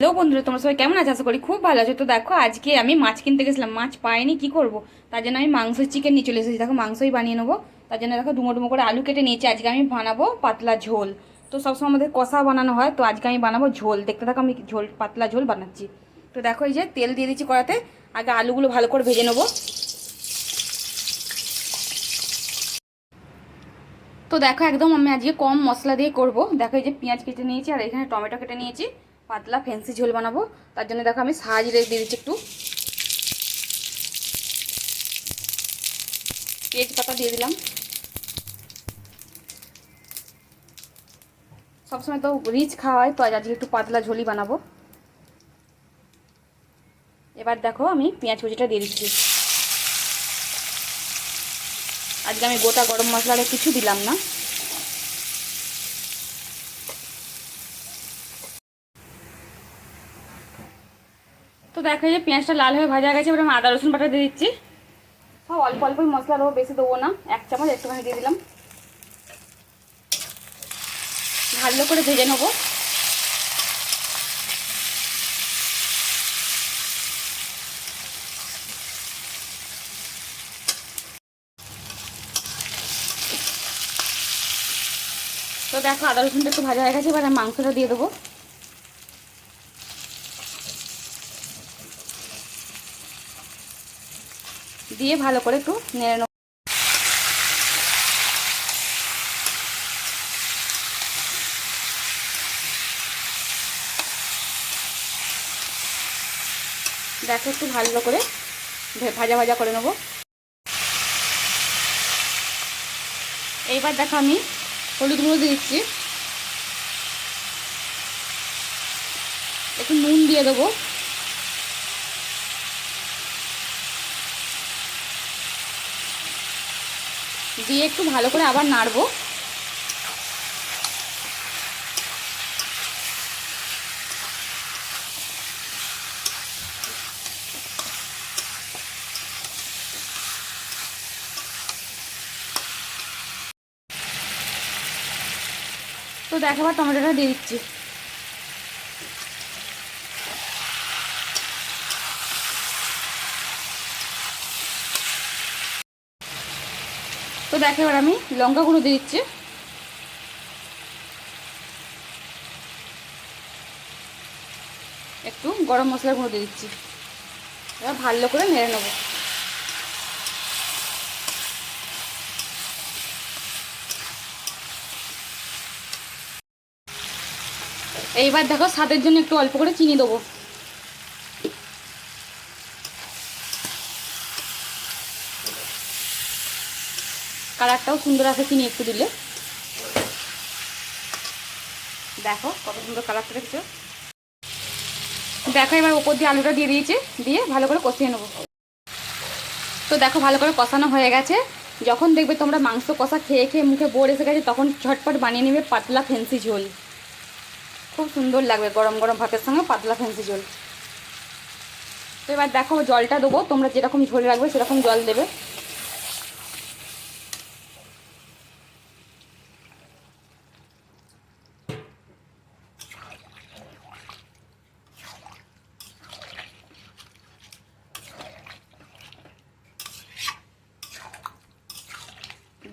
Hello বন্ধুরা, তোমরা সবাই কেমন আছো? আশা করি খুব ভালো আছো। তো দেখো, আজকে আমি মাছ কিনতে গেছিলাম। মাছ পাইনি, কি করব? তার জন্য আমি মাংস চিকেন নিয়ে চলে এসেছি। দেখো, মাংসই বানিয়ে নেব। তার জন্য দেখো, ডুমো ডুমো করে আলু কেটে নিয়েছি। আজকে আমি বানাবো পাতলা ঝোল। তো সবসময় আমাদের কষা বানানো হয়, তো আজকে আমি বানাবো ঝোল। দেখতে থাকো, আমি ঝোল, পাতলা ঝোল বানাচ্ছি। তো দেখো, এই যে তেল দিয়ে দিচ্ছি কড়াতে। আগে আলুগুলো ভালো করে ভেজে নেব। তো দেখো, একদম আমি আজকে কম মশলা দিয়ে করব। দেখো, এই যে পেঁয়াজ কেটে নিয়েছি, আর এখানে টমেটো কেটে নিয়েছি। পাতলা ফেন্সি ঝোল বানাবো। তার জন্য দেখো আমি সাহায্য দিয়ে দিচ্ছি একটু। তেজপাতা দিয়ে দিলাম। সবসময় তো রিচ খাওয়া হয়, তো আজ আজকে একটু পাতলা ঝোলই বানাবো। এবার দেখো আমি পেঁয়াজ কুচিটা দিয়ে দিচ্ছি। আজকে আমি গোটা গরম মশলাটা কিছু দিলাম না। তো দেখো যে পেঁয়াজটা লাল হয়ে ভাজা গেছে, এবার আমি আদা, রসুন বাটা দিয়ে দিচ্ছি। সব অল্প অল্পই মশলা দেবো, বেশি দেবো না, এক চামচ একটুখানি দিয়ে দিলাম। ভালো করে ভেজে নেব। তো দেখো আদা, রসুনটা একটু ভাজা হয়ে গেছে, এবার মাংসটা দিয়ে দেবো। দিয়ে ভালো করে একটু নেড়ে নেব। দেখো একটু ভালো করে ভাজা ভাজা করে নেব। এইবার দেখো আমি হলুদ গুঁড়ো দিয়ে দিচ্ছি। একটু নুন দিয়ে দেবো। দিয়ে একটু ভালো করে আবার নাড়বো। তো দেখাবার টমেটোটা দিয়ে দিচ্ছি। তো দেখো, এবার আমি লঙ্কা গুঁড়ো দিয়ে দিচ্ছি। একটু গরম মশলা গুঁড়ো দিয়ে দিচ্ছি। এবার ভালো করে নেড়ে নেব। এইবার দেখো, স্বাদের জন্য একটু অল্প করে চিনি দেবো। কালারটাও সুন্দর আছে চিনি একটু দিলে। দেখো কত সুন্দর কালারটা দেখছ। দেখো এবার ওপর দিয়ে আলুটা দিয়ে দিয়েছি, দিয়ে ভালো করে কষিয়ে নেব। তো দেখো ভালো করে কষানো হয়ে গেছে। যখন দেখবে তোমরা মাংস কষা খেয়ে খেয়ে মুখে বোর এসে গেছে, তখন ঝটপট বানিয়ে নেবে পাতলা ফেন্সি ঝোল। খুব সুন্দর লাগবে গরম গরম ভাতের সঙ্গে পাতলা ফেন্সি ঝোল। তো এবার দেখো জলটা দেবো, তোমরা যেরকম ঝোল রাখবে সেরকম জল দেবে।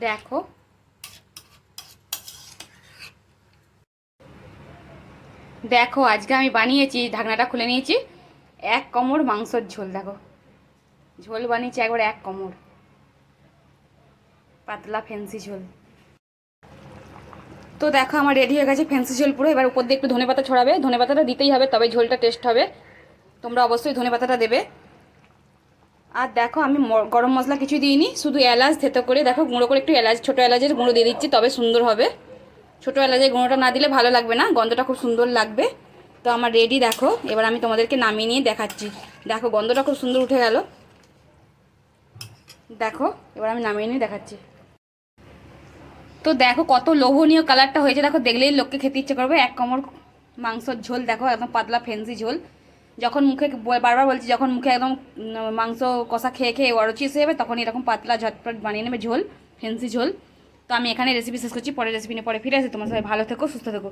দেখো। দেখো, আজকে আমি বানিয়েছি, ঢাকনাটা খুলে নিয়েছি। এক কমর মাংসর ঝোল, দেখো। ঝোল বানিয়েছি, একবার এক কমর। পাতলা ফেন্সি ঝোল। তো দেখো, আমার রেডি হয়ে গেছে ফেন্সি ঝোল পুরো। এবার উপর দিয়ে একটু ধনে পাতা ছড়াবে। ধনে পাতাটা দিতেই হবে, তবে ঝোলটা টেস্ট হবে। তোমরা অবশ্যই ধনে পাতাটা দেবে। আর দেখো আমি গরম মশলা কিছু দিইনি, শুধু এলাচ, থেতো করে, দেখো গুঁড়ো করে একটু এলাচ, ছোটো এলাচের গুঁড়ো দিয়ে দিচ্ছি, তবে সুন্দর হবে। ছোটো এলাচের গুঁড়োটা না দিলে ভালো লাগবে না, গন্ধটা খুব সুন্দর লাগবে। তো আমার রেডি, দেখো, এবার আমি তোমাদেরকে নামিয়ে নিয়ে দেখাচ্ছি। দেখো, গন্ধটা খুব সুন্দর উঠে গেল। দেখো, এবার আমি নামিয়ে নিয়ে দেখাচ্ছি। তো দেখো, কত লোভনীয় কালারটা হয়েছে, দেখো, দেখলেই লোককে খেতে ইচ্ছে করবে। এক কমর মাংসর ঝোল, দেখো, একদম পাতলা ফেন্সি ঝোল। যখন মুখে বারবার বলছি, যখন মুখে একদম মাংস কষা খেয়ে খেয়ে অরুচি এসে যাবে তখন এরকম পাতলা ঝটপট বানিয়ে নেবে ঝোল ফেন্সি ঝোল। তো আমি এখানে রেসিপি শেষ করছি পরে রেসিপি নিয়ে পরে ফিরে আসি। তোমার সবাই ভালো থেকো, সুস্থ থেকো।